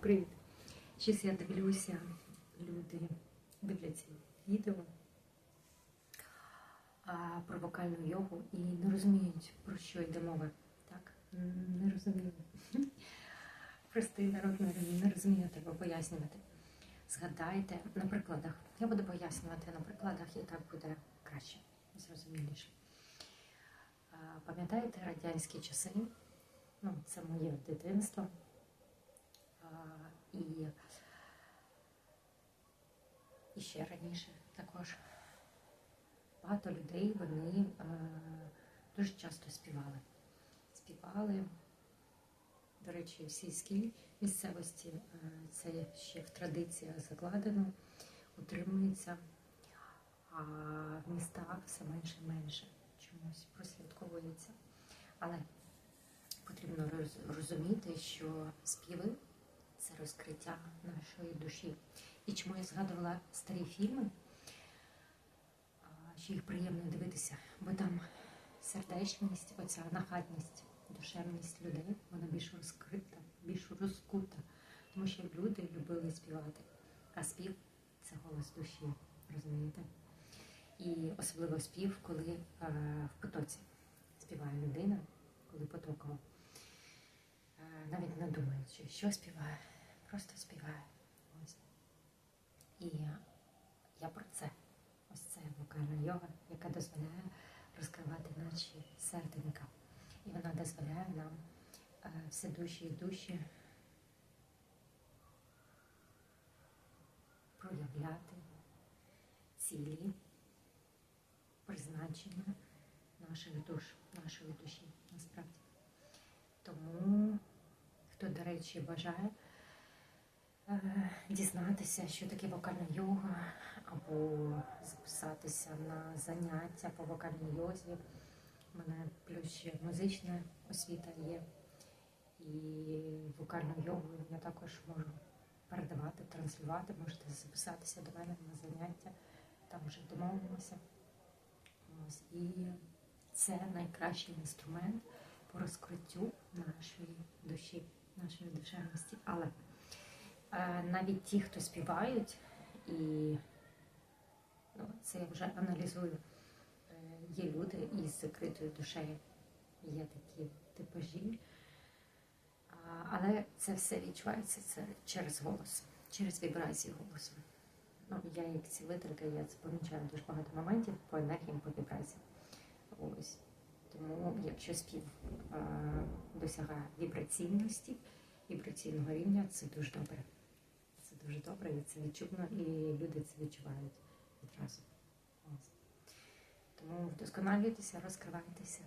Привіт! Щось я дивлюся, люди дивляться відео про вокальну йогу і не розуміють, про що йде мова. Так? Не розумію. Простий народ не, розуміє, треба пояснювати. Згадайте на прикладах. Я буду пояснювати на прикладах, і так буде краще, зрозуміліше. Пам'ятаєте радянські часи? Ну, це моє дитинство. І, ще раніше також багато людей вони дуже часто співали. Співали, до речі, в сільській місцевості це ще в традиціях закладено, утримується, а в містах все менше і менше чомусь прослідковується. Але потрібно роз- розуміти, що співи це розкриття нашої душі. І чому я згадувала старі фільми, що їх приємно дивитися, бо там сердечність, оця нахатність, душевність людей, вона більш розкрита, більш розкута, тому що люди любили співати. А спів це голос душі, розумієте? І особливо спів, коли е, в потоці співає людина, коли потокова. Е, навіть не думаючи, що співає, просто співає. Ось. І я про це. Ось це вокальна йога, яка дозволяє розкривати наші серденька. І вона дозволяє нам е, всі душі і душі проявляти цілі, призначення наших душ, нашої душі насправді. Тому, хто, до речі, бажає дізнатися, що таке вокальна йога, або записатися на заняття по вокальній йозі. У мене плюс ще музична освіта є. І вокальну йогу я також можу передавати, транслювати. Можете записатися до мене на заняття, там вже домовимося. Ось. І це найкращий інструмент по розкриттю нашої душі, нашої душевності. Але е, навіть ті, хто співають, і ну, це я вже аналізую, е, є люди із закритою душею, є такі типажі. А, але це все відчувається це через голос, через вібрації голосу. Ну, я як цілителька, я це помічаю дуже багато моментів по енергіям, по вібраціям. Ось. Тому якщо спів е, досягає вібраційності, вібраційного рівня, це дуже добре. Дуже добре, і це відчутно, і люди це відчувають відразу. Тому вдосконалюйтеся, розкривайтеся.